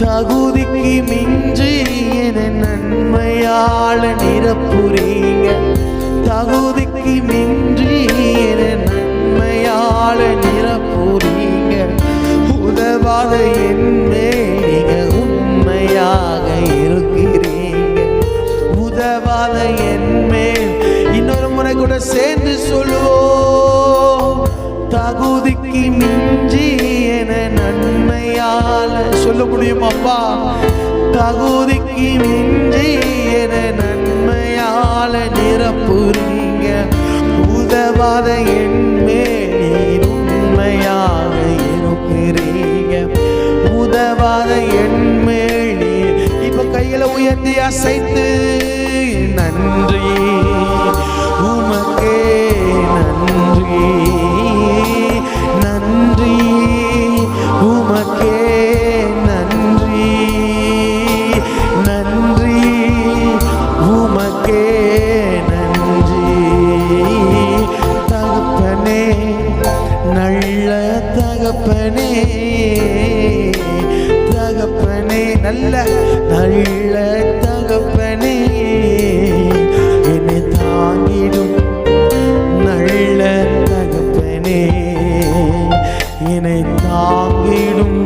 தகுதிக்கு மிஞ்சி என நன்மையாள நிரப்புறீங்க. தகுதிக்கு மிஞ்சி என நன்மையாள நிரப்புறீங்க. உதவாத என்னே நீங்க உண்மையாக இருக்கிறீங்க. உதவாத என்மேல் இன்னொரு முறை கூட சேர்ந்து சொல்லுவோம். தகுதிக்கு மிஞ்சி என நன்மையால சொல்ல முடியும் அப்பா. தகுதிக்கு மிஞ்சி என நன்மையால நிரப்புறீங்க. உதவாத என்மே நீர் உண்மையாக இருக்கிறீங்க. உதவாத என்மே நீர். இப்ப கையில உயர்த்தி அசைத்து நன்றி. தகப்பனே தகப்பனே நல்ல நல்ல தகப்பனே என்னை தாங்கிடும் நல்ல தகப்பனே என்னை தாங்கிடும்